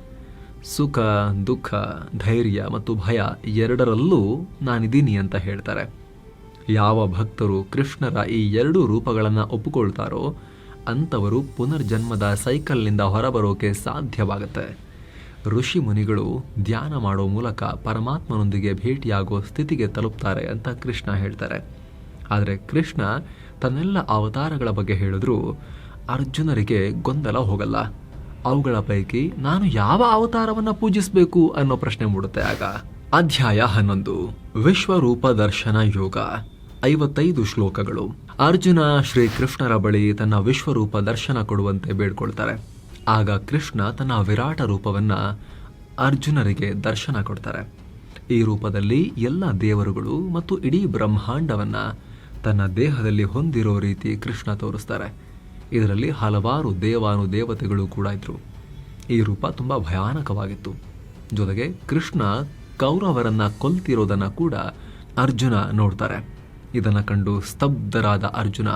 ಸುಖ, ದುಃಖ, ಧೈರ್ಯ ಮತ್ತು ಭಯ ಎರಡರಲ್ಲೂ ನಾನಿದ್ದೀನಿ ಅಂತ ಹೇಳ್ತಾರೆ. ಯಾವ ಭಕ್ತರು ಕೃಷ್ಣರ ಈ ಎರಡೂ ರೂಪಗಳನ್ನು ಒಪ್ಪಿಕೊಳ್ತಾರೋ ಅಂಥವರು ಪುನರ್ಜನ್ಮದ ಸೈಕಲ್ನಿಂದ ಹೊರಬರೋಕೆ ಸಾಧ್ಯವಾಗುತ್ತೆ. ಋಷಿ ಮುನಿಗಳು ಧ್ಯಾನ ಮಾಡೋ ಮೂಲಕ ಪರಮಾತ್ಮನೊಂದಿಗೆ ಭೇಟಿಯಾಗೋ ಸ್ಥಿತಿಗೆ ತಲುಪ್ತಾರೆ ಅಂತ ಕೃಷ್ಣ ಹೇಳ್ತಾರೆ. ಆದರೆ ಕೃಷ್ಣ ತನ್ನೆಲ್ಲ ಅವತಾರಗಳ ಬಗ್ಗೆ ಹೇಳಿದ್ರೂ ಅರ್ಜುನರಿಗೆ ಗೊಂದಲ ಹೋಗಲ್ಲ. ಅವುಗಳ ಪೈಕಿ ನಾನು ಯಾವ ಅವತಾರವನ್ನು ಪೂಜಿಸಬೇಕು ಅನ್ನೋ ಪ್ರಶ್ನೆ ಮೂಡುತ್ತೆ ಆಗ. ಅಧ್ಯಾಯ ಹನ್ನೊಂದು. ವಿಶ್ವರೂಪ ದರ್ಶನ ಯೋಗ. ಐವತ್ತೈದು ಶ್ಲೋಕಗಳು. ಅರ್ಜುನ ಶ್ರೀ ಕೃಷ್ಣರ ಬಳಿ ತನ್ನ ವಿಶ್ವರೂಪ ದರ್ಶನ ಕೊಡುವಂತೆ ಬೇಡ್ಕೊಳ್ತಾರೆ. ಆಗ ಕೃಷ್ಣ ತನ್ನ ವಿರಾಟ ರೂಪವನ್ನು ಅರ್ಜುನರಿಗೆ ದರ್ಶನ ಕೊಡ್ತಾರೆ. ಈ ರೂಪದಲ್ಲಿ ಎಲ್ಲ ದೇವರುಗಳು ಮತ್ತು ಇಡೀ ಬ್ರಹ್ಮಾಂಡವನ್ನು ತನ್ನ ದೇಹದಲ್ಲಿ ಹೊಂದಿರೋ ರೀತಿ ಕೃಷ್ಣ ತೋರಿಸ್ತಾರೆ. ಇದರಲ್ಲಿ ಹಲವಾರು ದೇವಾನು ದೇವತೆಗಳು ಕೂಡ ಇದ್ದರು ಈ ರೂಪ ತುಂಬ ಭಯಾನಕವಾಗಿತ್ತು. ಜೊತೆಗೆ ಕೃಷ್ಣ ಕೌರವರನ್ನು ಕೊಲ್ತಿರೋದನ್ನು ಕೂಡ ಅರ್ಜುನ ನೋಡ್ತಾರೆ. ಇದನ್ನು ಕಂಡು ಸ್ತಬ್ಧರಾದ ಅರ್ಜುನ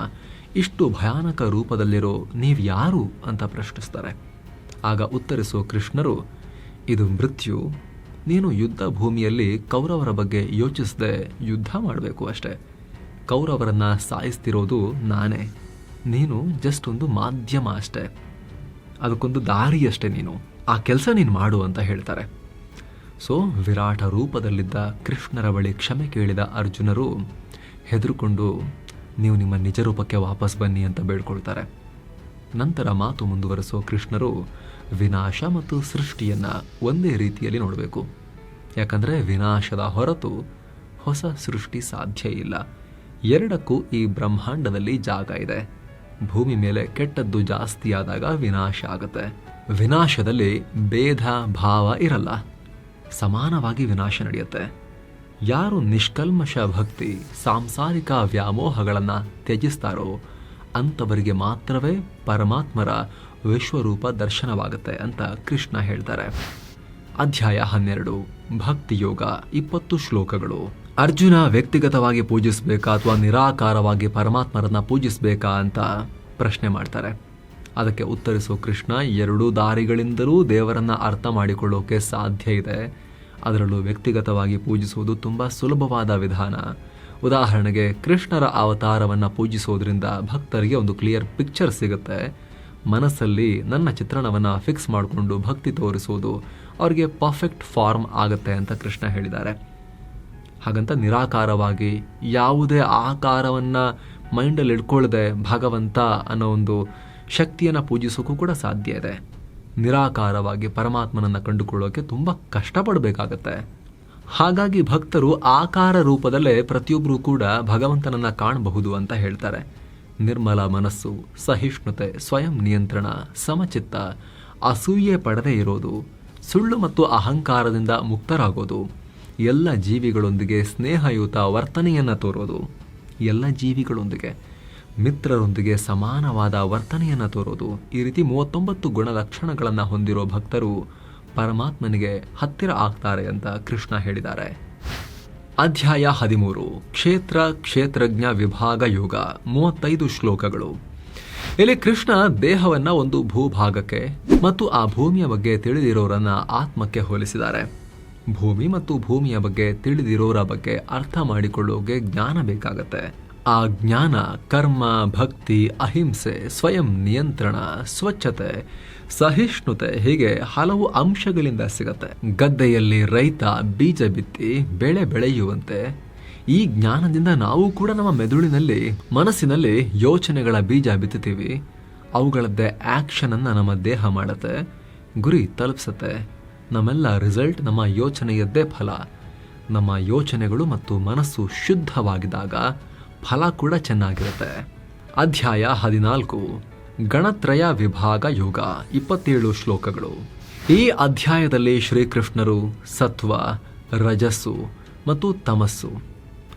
ಇಷ್ಟು ಭಯಾನಕ ರೂಪದಲ್ಲಿರೋ ನೀವು ಯಾರು ಅಂತ ಪ್ರಶ್ನಿಸ್ತಾರೆ. ಆಗ ಉತ್ತರಿಸೋ ಕೃಷ್ಣರು, ಇದು ಮೃತ್ಯು, ನೀನು ಯುದ್ಧ ಭೂಮಿಯಲ್ಲಿ ಕೌರವರ ಬಗ್ಗೆ ಯೋಚಿಸದೆ ಯುದ್ಧ ಮಾಡಬೇಕು ಅಷ್ಟೇ. ಕೌರವರನ್ನು ಸಾಯಿಸ್ತಿರೋದು ನಾನೇ, ನೀನು ಜಸ್ಟ್ ಒಂದು ಮಾಧ್ಯಮ ಅಷ್ಟೆ. ಅದಕ್ಕೊಂದು ದಾರಿ ಅಷ್ಟೇ ನೀನು, ಆ ಕೆಲಸ ನೀನು ಮಾಡು ಅಂತ ಹೇಳ್ತಾರೆ. ಸೊ, ವಿರಾಟ ರೂಪದಲ್ಲಿದ್ದ ಕೃಷ್ಣರ ಬಳಿ ಕ್ಷಮೆ ಕೇಳಿದ ಅರ್ಜುನರು ಹೆದರುಕೊಂಡು ನೀವು ನಿಮ್ಮ ನಿಜ ರೂಪಕ್ಕೆ ವಾಪಸ್ ಬನ್ನಿ ಅಂತ ಬೇಡ್ಕೊಳ್ತಾರೆ. ನಂತರ ಮಾತು ಮುಂದುವರೆಸೋ ಕೃಷ್ಣರು ವಿನಾಶ ಮತ್ತು ಸೃಷ್ಟಿಯನ್ನು ಒಂದೇ ರೀತಿಯಲ್ಲಿ ನೋಡಬೇಕು. ಯಾಕಂದರೆ ವಿನಾಶದ ಹೊರತು ಹೊಸ ಸೃಷ್ಟಿ ಸಾಧ್ಯ ಇಲ್ಲ. ಎರಡಕ್ಕೂ ಈ ಬ್ರಹ್ಮಾಂಡದಲ್ಲಿ ಜಾಗ ಇದೆ. ಭೂಮಿ ಮೇಲೆ ಕೆಟ್ಟದ್ದು ಜಾಸ್ತಿಯಾದಾಗ ವಿನಾಶ ಆಗುತ್ತೆ. ವಿನಾಶದಲ್ಲಿ ಭೇದ ಭಾವ ಇರಲ್ಲ. ಸಮಾನವಾಗಿ ವಿನಾಶ ನಡೆಯುತ್ತೆ. ಯಾರು ನಿಷ್ಕಲ್ಮಶ ಭಕ್ತಿ, ಸಾಂಸಾರಿಕ ವ್ಯಾಮೋಹಗಳನ್ನು ತ್ಯಜಿಸ್ತಾರೋ ಅಂಥವರಿಗೆ ಮಾತ್ರವೇ ಪರಮಾತ್ಮರ ವಿಶ್ವರೂಪ ದರ್ಶನವಾಗುತ್ತೆ ಅಂತ ಕೃಷ್ಣ ಹೇಳ್ತಾರೆ. ಅಧ್ಯಾಯ ಹನ್ನೆರಡು, ಭಕ್ತಿ ಯೋಗ, ಇಪ್ಪತ್ತು ಶ್ಲೋಕಗಳು. ಅರ್ಜುನ ವ್ಯಕ್ತಿಗತವಾಗಿ ಪೂಜಿಸಬೇಕಾ ಅಥವಾ ನಿರಾಕಾರವಾಗಿ ಪರಮಾತ್ಮರನ್ನ ಪೂಜಿಸಬೇಕಾ ಅಂತ ಪ್ರಶ್ನೆ ಮಾಡ್ತಾರೆ. ಅದಕ್ಕೆ ಉತ್ತರಿಸೋ ಕೃಷ್ಣ, ಎರಡೂ ದಾರಿಗಳಿಂದಲೂ ದೇವರನ್ನ ಅರ್ಥ ಮಾಡಿಕೊಳ್ಳೋಕೆ ಸಾಧ್ಯ ಇದೆ. ಅದರಲ್ಲೂ ವ್ಯಕ್ತಿಗತವಾಗಿ ಪೂಜಿಸುವುದು ತುಂಬ ಸುಲಭವಾದ ವಿಧಾನ. ಉದಾಹರಣೆಗೆ, ಕೃಷ್ಣರ ಅವತಾರವನ್ನು ಪೂಜಿಸೋದ್ರಿಂದ ಭಕ್ತರಿಗೆ ಒಂದು ಕ್ಲಿಯರ್ ಪಿಕ್ಚರ್ ಸಿಗುತ್ತೆ. ಮನಸ್ಸಲ್ಲಿ ನನ್ನ ಚಿತ್ರಣವನ್ನು ಫಿಕ್ಸ್ ಮಾಡಿಕೊಂಡು ಭಕ್ತಿ ತೋರಿಸುವುದು ಅವರಿಗೆ ಪರ್ಫೆಕ್ಟ್ ಫಾರ್ಮ್ ಆಗುತ್ತೆ ಅಂತ ಕೃಷ್ಣ ಹೇಳಿದ್ದಾರೆ. ಹಾಗಂತ ನಿರಾಕಾರವಾಗಿ ಯಾವುದೇ ಆಕಾರವನ್ನು ಮೈಂಡಲ್ಲಿ ಇಟ್ಕೊಳ್ಳದೆ ಭಗವಂತ ಅನ್ನೋ ಒಂದು ಶಕ್ತಿಯನ್ನು ಪೂಜಿಸೋಕ್ಕೂ ಕೂಡ ಸಾಧ್ಯ ಇದೆ. ನಿರಾಕಾರವಾಗಿ ಪರಮಾತ್ಮನನ್ನು ಕಂಡುಕೊಳ್ಳೋಕೆ ತುಂಬ ಕಷ್ಟಪಡಬೇಕಾಗತ್ತೆ. ಹಾಗಾಗಿ ಭಕ್ತರು ಆಕಾರ ರೂಪದಲ್ಲೇ ಪ್ರತಿಯೊಬ್ಬರೂ ಕೂಡ ಭಗವಂತನನ್ನು ಕಾಣಬಹುದು ಅಂತ ಹೇಳ್ತಾರೆ. ನಿರ್ಮಲ ಮನಸ್ಸು, ಸಹಿಷ್ಣುತೆ, ಸ್ವಯಂ ನಿಯಂತ್ರಣ, ಸಮಚಿತ್ತ, ಅಸೂಯೆ ಪಡದೇ ಇರೋದು, ಸುಳ್ಳು ಮತ್ತು ಅಹಂಕಾರದಿಂದ ಮುಕ್ತರಾಗೋದು, ಎಲ್ಲ ಜೀವಿಗಳೊಂದಿಗೆ ಸ್ನೇಹಯುತ ವರ್ತನೆಯನ್ನು ತೋರೋದು, ಎಲ್ಲ ಜೀವಿಗಳೊಂದಿಗೆ. ಮಿತ್ರರೊಂದಿಗೆ ಸಮಾನವಾದ ವರ್ತನೆಯನ್ನು ತೋರೋದು, ಈ ರೀತಿ ಮೂವತ್ತೊಂಬತ್ತು ಗುಣಲಕ್ಷಣಗಳನ್ನು ಹೊಂದಿರೋ ಭಕ್ತರು ಪರಮಾತ್ಮನಿಗೆ ಹತ್ತಿರ ಆಗ್ತಾರೆ ಅಂತ ಕೃಷ್ಣ ಹೇಳಿದ್ದಾರೆ. ಅಧ್ಯಾಯ ಹದಿಮೂರು, ಕ್ಷೇತ್ರ ಕ್ಷೇತ್ರಜ್ಞ ವಿಭಾಗ ಯೋಗ, ಮೂವತ್ತೈದು ಶ್ಲೋಕಗಳು. ಇಲ್ಲಿ ಕೃಷ್ಣ ದೇಹವನ್ನ ಒಂದು ಭೂಭಾಗಕ್ಕೆ ಮತ್ತು ಆ ಭೂಮಿಯ ಬಗ್ಗೆ ತಿಳಿದಿರೋರನ್ನ ಆತ್ಮಕ್ಕೆ ಹೋಲಿಸಿದ್ದಾರೆ. ಭೂಮಿ ಮತ್ತು ಭೂಮಿಯ ಬಗ್ಗೆ ತಿಳಿದಿರೋರ ಬಗ್ಗೆ ಅರ್ಥ ಮಾಡಿಕೊಳ್ಳೋಕೆ ಜ್ಞಾನ ಬೇಕಾಗತ್ತೆ. ಆ ಜ್ಞಾನ, ಕರ್ಮ, ಭಕ್ತಿ, ಅಹಿಂಸೆ, ಸ್ವಯಂ ನಿಯಂತ್ರಣ, ಸ್ವಚ್ಛತೆ, ಸಹಿಷ್ಣುತೆ ಹೀಗೆ ಹಲವು ಅಂಶಗಳಿಂದ ಸಿಗತ್ತೆ. ಗದ್ದೆಯಲ್ಲಿ ರೈತ, ಬೀಜ ಬಿತ್ತಿ ಬೆಳೆ ಬೆಳೆಯುವಂತೆ. ಈ ಜ್ಞಾನದಿಂದ ನಾವು ಕೂಡ ನಮ್ಮ ಮೆದುಳಿನಲ್ಲಿ, ಮನಸ್ಸಿನಲ್ಲಿ ಯೋಚನೆಗಳ ಬೀಜ ಬಿತ್ತುತ್ತೀವಿ ಅವುಗಳದ್ದೇ ಆ್ಯಕ್ಷನನ್ನು ನಮ್ಮ ದೇಹ ಮಾಡುತ್ತೆ, ಗುರಿ ತಲುಪಿಸುತ್ತೆ. ನಮ್ಮೆಲ್ಲ ರಿಸಲ್ಟ್ ನಮ್ಮ ಯೋಚನೆಯದ್ದೇ ಫಲ. ನಮ್ಮ ಯೋಚನೆಗಳು ಮತ್ತು ಮನಸ್ಸು ಶುದ್ಧವಾಗಿದ್ದಾಗ ಫಲ ಕೂಡ ಚೆನ್ನಾಗಿರುತ್ತೆ. ಅಧ್ಯಾಯ ಹದಿನಾಲ್ಕು. ಗಣತ್ರಯ ವಿಭಾಗ ಯೋಗ, ಇಪ್ಪತ್ತೇಳು ಶ್ಲೋಕಗಳು. ಈ ಅಧ್ಯಾಯದಲ್ಲಿ ಶ್ರೀಕೃಷ್ಣರು ಸತ್ವ, ರಜಸ್ಸು ಮತ್ತು ತಮಸ್ಸು,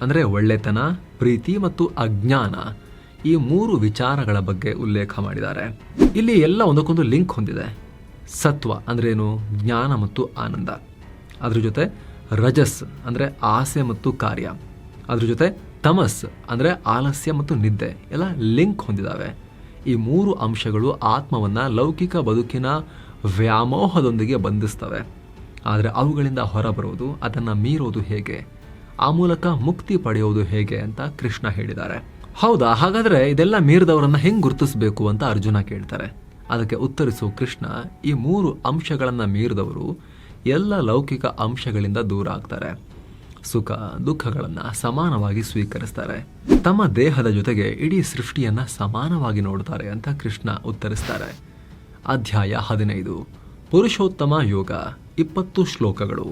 ಅಂದರೆ ಒಳ್ಳೆತನ, ಪ್ರೀತಿ ಮತ್ತು ಅಜ್ಞಾನ, ಈ ಮೂರು ವಿಚಾರಗಳ ಬಗ್ಗೆ ಉಲ್ಲೇಖ ಮಾಡಿದ್ದಾರೆ. ಇಲ್ಲಿ ಎಲ್ಲ ಒಂದಕ್ಕೊಂದು ಲಿಂಕ್ ಹೊಂದಿದೆ. ಸತ್ವ ಅಂದ್ರೇನು ಜ್ಞಾನ ಮತ್ತು ಆನಂದ. ಅದ್ರ ಜೊತೆ ರಜಸ್ ಅಂದರೆ ಆಸೆ ಮತ್ತು ಕಾರ್ಯ. ಅದ್ರ ಜೊತೆ ತಮಸ್, ಅಂದರೆ ಆಲಸ್ಯ ಮತ್ತು ನಿದ್ದೆ, ಎಲ್ಲ ಲಿಂಕ್ ಹೊಂದಿದ್ದಾವೆ ಈ ಮೂರು ಅಂಶಗಳು ಆತ್ಮವನ್ನು ಲೌಕಿಕ ಬದುಕಿನ ವ್ಯಾಮೋಹದೊಂದಿಗೆ ಬಂಧಿಸ್ತವೆ. ಆದರೆ ಅವುಗಳಿಂದ ಹೊರಬರುವುದು, ಅದನ್ನು ಮೀರೋದು ಹೇಗೆ? ಆ ಮೂಲಕ ಮುಕ್ತಿ ಪಡೆಯೋದು ಹೇಗೆ ಅಂತ ಕೃಷ್ಣ ಹೇಳಿದ್ದಾರೆ. ಹೌದಾ? ಹಾಗಾದರೆ ಇದೆಲ್ಲ ಮೀರಿದವರನ್ನು ಹೆಂಗೆ ಗುರುತಿಸಬೇಕು ಅಂತ ಅರ್ಜುನ ಕೇಳ್ತಾರೆ. ಅದಕ್ಕೆ ಉತ್ತರಿಸುವ ಕೃಷ್ಣ, ಈ ಮೂರು ಅಂಶಗಳನ್ನು ಮೀರಿದವರು ಎಲ್ಲ ಲೌಕಿಕ ಅಂಶಗಳಿಂದ ದೂರ ಆಗ್ತಾರೆ. ಸುಖ ದುಃಖಗಳನ್ನು ಸಮಾನವಾಗಿ ಸ್ವೀಕರಿಸ್ತಾರೆ. ತಮ್ಮ ದೇಹದ ಜೊತೆಗೆ ಇಡೀ ಸೃಷ್ಟಿಯನ್ನು ಸಮಾನವಾಗಿ ನೋಡ್ತಾರೆ ಅಂತ ಕೃಷ್ಣ ಉತ್ತರಿಸ್ತಾರೆ. ಅಧ್ಯಾಯ ಹದಿನೈದು. ಪುರುಷೋತ್ತಮ ಯೋಗ, ಇಪ್ಪತ್ತು ಶ್ಲೋಕಗಳು.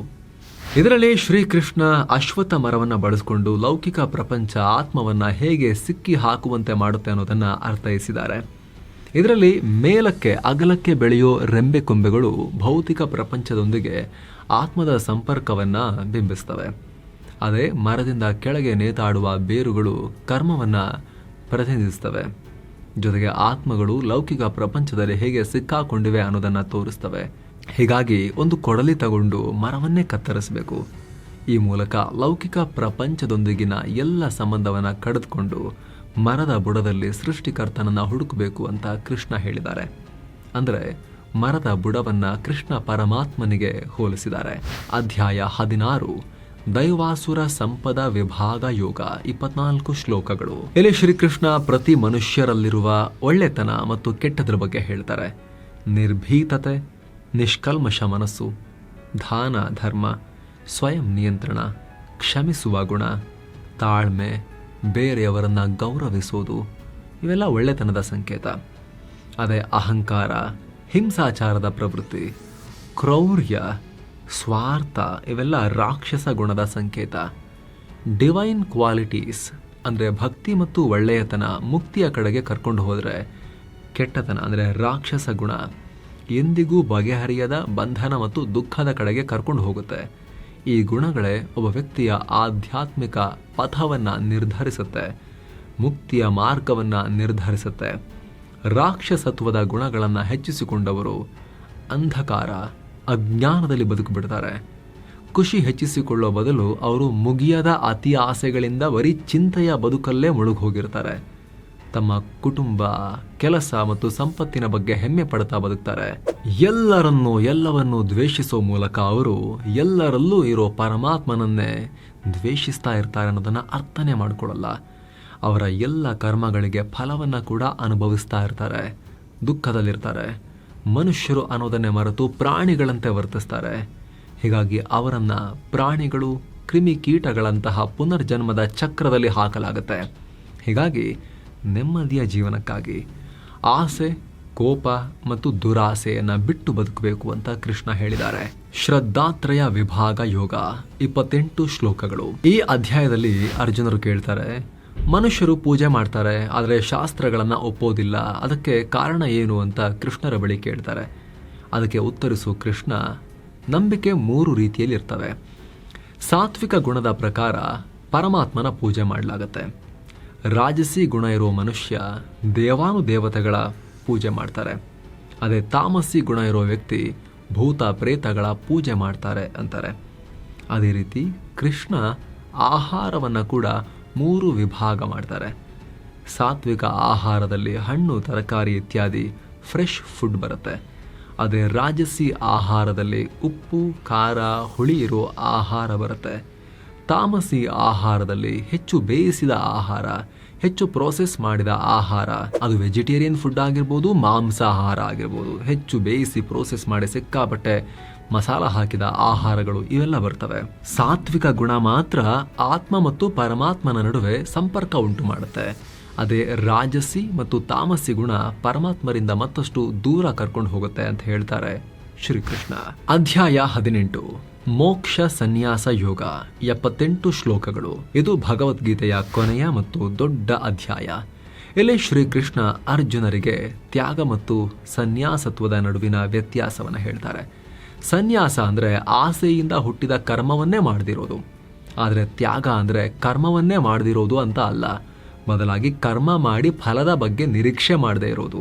ಇದರಲ್ಲಿ ಶ್ರೀಕೃಷ್ಣ ಅಶ್ವಥ ಮರವನ್ನು ಬಳಸಿಕೊಂಡು ಲೌಕಿಕ ಪ್ರಪಂಚ ಆತ್ಮವನ್ನು ಹೇಗೆ ಸಿಕ್ಕಿ ಹಾಕುವಂತೆ ಮಾಡುತ್ತೆ ಅನ್ನೋದನ್ನು ಅರ್ಥೈಸಿದ್ದಾರೆ. ಇದರಲ್ಲಿ ಮೇಲಕ್ಕೆ ಅಗಲಕ್ಕೆ ಬೆಳೆಯೋ ರೆಂಬೆ ಕೊಂಬೆಗಳು ಭೌತಿಕ ಪ್ರಪಂಚದೊಂದಿಗೆ ಆತ್ಮದ ಸಂಪರ್ಕವನ್ನು ಬಿಂಬಿಸ್ತವೆ. ಅದೇ ಮರದಿಂದ ಕೆಳಗೆ ನೇತಾಡುವ ಬೇರುಗಳು ಕರ್ಮವನ್ನು ಪ್ರತಿನಿಧಿಸ್ತವೆ ಜೊತೆಗೆ ಆತ್ಮಗಳು ಲೌಕಿಕ ಪ್ರಪಂಚದಲ್ಲಿ ಹೇಗೆ ಸಿಕ್ಕಾಕೊಂಡಿವೆ ಅನ್ನೋದನ್ನು ತೋರಿಸ್ತವೆ ಹೀಗಾಗಿ ಒಂದು ಕೊಡಲಿ ತಗೊಂಡು ಮರವನ್ನೇ ಕತ್ತರಿಸಬೇಕು. ಈ ಮೂಲಕ ಲೌಕಿಕ ಪ್ರಪಂಚದೊಂದಿಗಿನ ಎಲ್ಲ ಸಂಬಂಧವನ್ನು ಕಡಿದುಕೊಂಡು ಮರದ ಬುಡದಲ್ಲಿ ಸೃಷ್ಟಿಕರ್ತನನ್ನು ಹುಡುಕಬೇಕು ಅಂತ ಕೃಷ್ಣ ಹೇಳಿದ್ದಾರೆ. ಅಂದರೆ ಮರದ ಬುಡವನ್ನು ಕೃಷ್ಣ ಪರಮಾತ್ಮನಿಗೆ ಹೋಲಿಸಿದ್ದಾರೆ. ಅಧ್ಯಾಯ ಹದಿನಾರು. ದೈವಾಸುರ ಸಂಪದ ವಿಭಾಗ ಯೋಗ, ಇಪ್ಪತ್ನಾಲ್ಕು ಶ್ಲೋಕಗಳು. ಇಲ್ಲಿ ಶ್ರೀಕೃಷ್ಣ ಪ್ರತಿ ಮನುಷ್ಯರಲ್ಲಿರುವ ಒಳ್ಳೆತನ ಮತ್ತು ಕೆಟ್ಟದ್ರ ಬಗ್ಗೆ ಹೇಳ್ತಾರೆ. ನಿರ್ಭೀತತೆ, ನಿಷ್ಕಲ್ಮಶ ಮನಸ್ಸು, ದಾನ, ಧರ್ಮ, ಸ್ವಯಂ ನಿಯಂತ್ರಣ, ಕ್ಷಮಿಸುವ ಗುಣ, ತಾಳ್ಮೆ, ಬೇರೆಯವರನ್ನು ಗೌರವಿಸೋದು, ಇವೆಲ್ಲ ಒಳ್ಳೆತನದ ಸಂಕೇತ. ಅದೇ ಅಹಂಕಾರ, ಹಿಂಸಾಚಾರದ ಪ್ರವೃತ್ತಿ, ಕ್ರೌರ್ಯ ಸ್ವಾರ್ಥ, ಇವೆಲ್ಲ ರಾಕ್ಷಸ ಗುಣದ ಸಂಕೇತ. ಡಿವೈನ್ ಕ್ವಾಲಿಟೀಸ್ ಅಂದರೆ ಭಕ್ತಿ ಮತ್ತು ಒಳ್ಳೆಯತನ ಮುಕ್ತಿಯ ಕಡೆಗೆ ಕರ್ಕೊಂಡು ಹೋದರೆ ಕೆಟ್ಟತನ ಅಂದರೆ ರಾಕ್ಷಸ ಗುಣ. ಎಂದಿಗೂ ಬಗೆಹರಿಯದ ಬಂಧನ ಮತ್ತು ದುಃಖದ ಕಡೆಗೆ ಕರ್ಕೊಂಡು ಹೋಗುತ್ತೆ. ಈ ಗುಣಗಳೇ ಒಬ್ಬ ವ್ಯಕ್ತಿಯ ಆಧ್ಯಾತ್ಮಿಕ ಪಥವನ್ನು ನಿರ್ಧರಿಸುತ್ತೆ. ಮುಕ್ತಿಯ ಮಾರ್ಗವನ್ನು ನಿರ್ಧರಿಸುತ್ತೆ. ರಾಕ್ಷಸತ್ವದ ಗುಣಗಳನ್ನು ಹೆಚ್ಚಿಸಿಕೊಂಡವರು ಅಂಧಕಾರ ಅಜ್ಞಾನದಲ್ಲಿ ಬದುಕು ಬಿಡ್ತಾರೆ ಖುಷಿ ಹೆಚ್ಚಿಸಿಕೊಳ್ಳೋ ಬದಲು ಅವರು ಮುಗಿಯದ ಅತಿ ಆಸೆಗಳಿಂದ ಬರೀ ಚಿಂತೆಯ ಬದುಕಲ್ಲೇ ಮುಳುಗಿ ಹೋಗಿರ್ತಾರೆ ತಮ್ಮ ಕುಟುಂಬ, ಕೆಲಸ ಮತ್ತು ಸಂಪತ್ತಿನ ಬಗ್ಗೆ ಹೆಮ್ಮೆ ಪಡ್ತಾ ಬದುಕ್ತಾರೆ. ಎಲ್ಲರನ್ನೂ, ಎಲ್ಲವನ್ನೂ ದ್ವೇಷಿಸೋ ಮೂಲಕ ಅವರು ಎಲ್ಲರಲ್ಲೂ ಇರೋ ಪರಮಾತ್ಮನನ್ನೇ ದ್ವೇಷಿಸ್ತಾ ಇರ್ತಾರೆ ಅನ್ನೋದನ್ನು ಅರ್ಥನೇ ಮಾಡಿಕೊಡಲ್ಲ ಅವರ ಎಲ್ಲ ಕರ್ಮಗಳಿಗೆ ಫಲವನ್ನು ಕೂಡ ಅನುಭವಿಸ್ತಾ ಇರ್ತಾರೆ. ದುಃಖದಲ್ಲಿರ್ತಾರೆ. ಮನುಷ್ಯರು ಅನ್ನೋದನ್ನೇ ಮರೆತು ಪ್ರಾಣಿಗಳಂತೆ ವರ್ತಿಸ್ತಾರೆ. ಹೀಗಾಗಿ ಅವರನ್ನು ಪ್ರಾಣಿಗಳು ಕ್ರಿಮಿಕೀಟಗಳಂತಹ ಪುನರ್ಜನ್ಮದ ಚಕ್ರದಲ್ಲಿ ಹಾಕಲಾಗುತ್ತೆ. ಹೀಗಾಗಿ ನೆಮ್ಮದಿಯ ಜೀವನಕ್ಕಾಗಿ ಆಸೆ, ಕೋಪ ಮತ್ತು ದುರಾಸೆಯನ್ನು ಬಿಟ್ಟು ಬದುಕಬೇಕು ಅಂತ ಕೃಷ್ಣ ಹೇಳಿದ್ದಾರೆ. ಶ್ರದ್ಧಾತ್ರಯ ವಿಭಾಗ ಯೋಗ, ಇಪ್ಪತ್ತೆಂಟು ಶ್ಲೋಕಗಳು. ಈ ಅಧ್ಯಾಯದಲ್ಲಿ ಅರ್ಜುನರು ಕೇಳ್ತಾರೆ ಮನುಷ್ಯರು ಪೂಜೆ ಮಾಡ್ತಾರೆ, ಆದರೆ ಶಾಸ್ತ್ರಗಳನ್ನು ಒಪ್ಪೋದಿಲ್ಲ. ಅದಕ್ಕೆ ಕಾರಣ ಏನು ಅಂತ ಕೃಷ್ಣರ ಬಳಿ ಕೇಳ್ತಾರೆ. ಅದಕ್ಕೆ ಉತ್ತರಿಸು ಕೃಷ್ಣ, ನಂಬಿಕೆ ಮೂರು ರೀತಿಯಲ್ಲಿ ಇರ್ತವೆ ಸಾತ್ವಿಕ ಗುಣದ ಪ್ರಕಾರ ಪರಮಾತ್ಮನ ಪೂಜೆ ಮಾಡಲಾಗತ್ತೆ. ರಾಜಸಿ ಗುಣ ಇರುವ ಮನುಷ್ಯ ದೇವಾನು ದೇವತೆಗಳ ಪೂಜೆ ಮಾಡ್ತಾರೆ. ಅದೇ ತಾಮಸಿ ಗುಣ ಇರೋ ವ್ಯಕ್ತಿ ಭೂತ ಪ್ರೇತಗಳ ಪೂಜೆ ಮಾಡ್ತಾರೆ ಅಂತಾರೆ. ಅದೇ ರೀತಿ ಕೃಷ್ಣ ಆಹಾರವನ್ನು ಕೂಡ ಮೂರು ವಿಭಾಗ ಮಾಡ್ತಾರೆ. ಸಾತ್ವಿಕ ಆಹಾರದಲ್ಲಿ ಹಣ್ಣು, ತರಕಾರಿ ಇತ್ಯಾದಿ ಫ್ರೆಶ್ ಫುಡ್ ಬರುತ್ತೆ. ಅದೇ ರಾಜಸಿ ಆಹಾರದಲ್ಲಿ ಉಪ್ಪು, ಖಾರ, ಹುಳಿ ಇರೋ ಆಹಾರ ಬರುತ್ತೆ. ತಾಮಸಿ ಆಹಾರದಲ್ಲಿ ಹೆಚ್ಚು ಬೇಯಿಸಿದ ಆಹಾರ, ಹೆಚ್ಚು ಪ್ರೋಸೆಸ್ ಮಾಡಿದ ಆಹಾರ, ಅದು ವೆಜಿಟೇರಿಯನ್ ಫುಡ್ ಆಗಿರ್ಬೋದು, ಮಾಂಸಾಹಾರ ಆಗಿರ್ಬೋದು, ಹೆಚ್ಚು ಬೇಯಿಸಿ ಪ್ರೋಸೆಸ್ ಮಾಡಿ ಸಿಕ್ಕಾಪಟ್ಟೆ ಮಸಾಲ ಹಾಕಿದ ಆಹಾರಗಳು ಇವೆಲ್ಲ ಬರ್ತವೆ. ಸಾತ್ವಿಕ ಗುಣ ಮಾತ್ರ ಆತ್ಮ ಮತ್ತು ಪರಮಾತ್ಮನ ನಡುವೆ ಸಂಪರ್ಕ ಉಂಟು ಮಾಡುತ್ತೆ ಅದೇ ರಾಜಸಿ ಮತ್ತು ತಾಮಸಿ ಗುಣ ಪರಮಾತ್ಮರಿಂದ ಮತ್ತಷ್ಟು ದೂರ ಕರ್ಕೊಂಡು ಹೋಗುತ್ತೆ ಅಂತ ಹೇಳ್ತಾರೆ ಶ್ರೀಕೃಷ್ಣ. ಅಧ್ಯಾಯ ಹದಿನೆಂಟು. ಮೋಕ್ಷ ಸನ್ಯಾಸ ಯೋಗ, ಎಪ್ಪತ್ತೆಂಟು ಶ್ಲೋಕಗಳು. ಇದು ಭಗವದ್ಗೀತೆಯ ಕೊನೆಯ ಮತ್ತು ದೊಡ್ಡ ಅಧ್ಯಾಯ. ಇಲ್ಲಿ ಶ್ರೀಕೃಷ್ಣ ಅರ್ಜುನರಿಗೆ ತ್ಯಾಗ ಮತ್ತು ಸನ್ಯಾಸತ್ವದ ನಡುವಿನ ವ್ಯತ್ಯಾಸವನ್ನು ಹೇಳ್ತಾರೆ. ಸನ್ಯಾಸ ಅಂದರೆ ಆಸೆಯಿಂದ ಹುಟ್ಟಿದ ಕರ್ಮವನ್ನೇ ಮಾಡದಿರೋದು. ಆದರೆ ತ್ಯಾಗ ಅಂದರೆ ಕರ್ಮವನ್ನೇ ಮಾಡದಿರೋದು ಅಂತ ಅಲ್ಲ. ಬದಲಾಗಿ ಕರ್ಮ ಮಾಡಿ ಫಲದ ಬಗ್ಗೆ ನಿರೀಕ್ಷೆ ಮಾಡದೇ ಇರೋದು.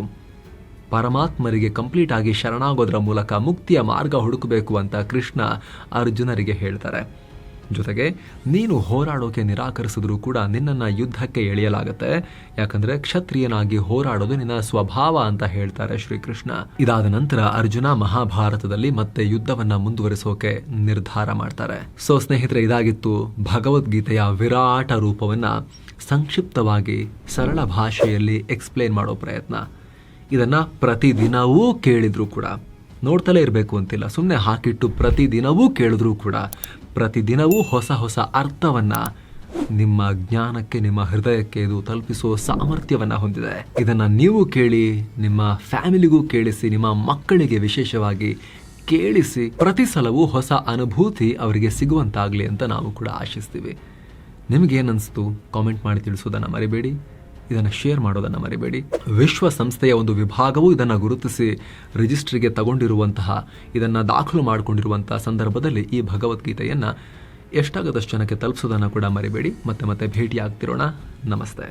ಪರಮಾತ್ಮರಿಗೆ ಕಂಪ್ಲೀಟ್ ಆಗಿ ಶರಣಾಗೋದ್ರ ಮೂಲಕ ಮುಕ್ತಿಯ ಮಾರ್ಗ ಹುಡುಕಬೇಕು ಅಂತ ಕೃಷ್ಣ ಅರ್ಜುನರಿಗೆ ಹೇಳ್ತಾರೆ. ಜೊತೆಗೆ ನೀನು ಹೋರಾಡೋಕೆ ನಿರಾಕರಿಸಿದ್ರೂ ಕೂಡ ನಿನ್ನನ್ನು ಯುದ್ಧಕ್ಕೆ ಎಳೆಯಲಾಗುತ್ತೆ. ಯಾಕಂದ್ರೆ ಕ್ಷತ್ರಿಯನಾಗಿ ಹೋರಾಡೋದು ನಿನ್ನ ಸ್ವಭಾವ ಅಂತ ಹೇಳ್ತಾರೆ ಶ್ರೀಕೃಷ್ಣ. ಇದಾದ ನಂತರ ಅರ್ಜುನ ಮಹಾಭಾರತದಲ್ಲಿ ಮತ್ತೆ ಯುದ್ಧವನ್ನ ಮುಂದುವರಿಸೋಕೆ ನಿರ್ಧಾರ ಮಾಡ್ತಾರೆ. ಸೊ ಸ್ನೇಹಿತರೆ, ಇದಾಗಿತ್ತು ಭಗವದ್ಗೀತೆಯ ವಿರಾಟ ರೂಪವನ್ನ ಸಂಕ್ಷಿಪ್ತವಾಗಿ ಸರಳ ಭಾಷೆಯಲ್ಲಿ ಎಕ್ಸ್ಪ್ಲೇನ್ ಮಾಡೋ ಪ್ರಯತ್ನ. ಇದನ್ನ ಪ್ರತಿದಿನವೂ ಕೇಳಿದ್ರು ಕೂಡ, ನೋಡ್ತಲೇ ಇರಬೇಕು ಅಂತಿಲ್ಲ. ಸುಮ್ಮನೆ ಹಾಕಿಟ್ಟು ಪ್ರತಿದಿನವೂ ಕೇಳಿದ್ರೂ ಕೂಡ ಪ್ರತಿದಿನವೂ ಹೊಸ ಹೊಸ ಅರ್ಥವನ್ನು ನಿಮ್ಮ ಜ್ಞಾನಕ್ಕೆ, ನಿಮ್ಮ ಹೃದಯಕ್ಕೆ ಇದು ತಲುಪಿಸುವ ಸಾಮರ್ಥ್ಯವನ್ನು ಹೊಂದಿದೆ. ಇದನ್ನು ನೀವು ಕೇಳಿ, ನಿಮ್ಮ ಫ್ಯಾಮಿಲಿಗೂ ಕೇಳಿಸಿ, ನಿಮ್ಮ ಮಕ್ಕಳಿಗೆ ವಿಶೇಷವಾಗಿ ಕೇಳಿಸಿ, ಪ್ರತಿ ಸಲವೂ ಹೊಸ ಅನುಭೂತಿ ಅವರಿಗೆ ಸಿಗುವಂತಾಗಲಿ ಅಂತ ನಾವು ಕೂಡ ಆಶಿಸ್ತೀವಿ. ನಿಮಗೇನನ್ನಿಸ್ತು ಕಾಮೆಂಟ್ ಮಾಡಿ ತಿಳಿಸೋದನ್ನು ಮರಿಬೇಡಿ. ಇದನ್ನು ಶೇರ್ ಮಾಡೋದನ್ನು ಮರಿಬೇಡಿ. ವಿಶ್ವಸಂಸ್ಥೆಯ ಒಂದು ವಿಭಾಗವು ಇದನ್ನು ಗುರುತಿಸಿ ರಿಜಿಸ್ಟ್ರಿಗೆ ತಗೊಂಡಿರುವಂತಹ, ಇದನ್ನು ದಾಖಲು ಮಾಡಿಕೊಂಡಿರುವಂತಹ ಸಂದರ್ಭದಲ್ಲಿ ಈ ಭಗವದ್ಗೀತೆಯನ್ನು ಎಷ್ಟಾಗದಷ್ಟು ಜನಕ್ಕೆ ತಲುಪಿಸೋದನ್ನು ಕೂಡ ಮರಿಬೇಡಿ. ಮತ್ತೆ ಮತ್ತೆ ಭೇಟಿ ಆಗ್ತಿರೋಣ ನಮಸ್ತೆ.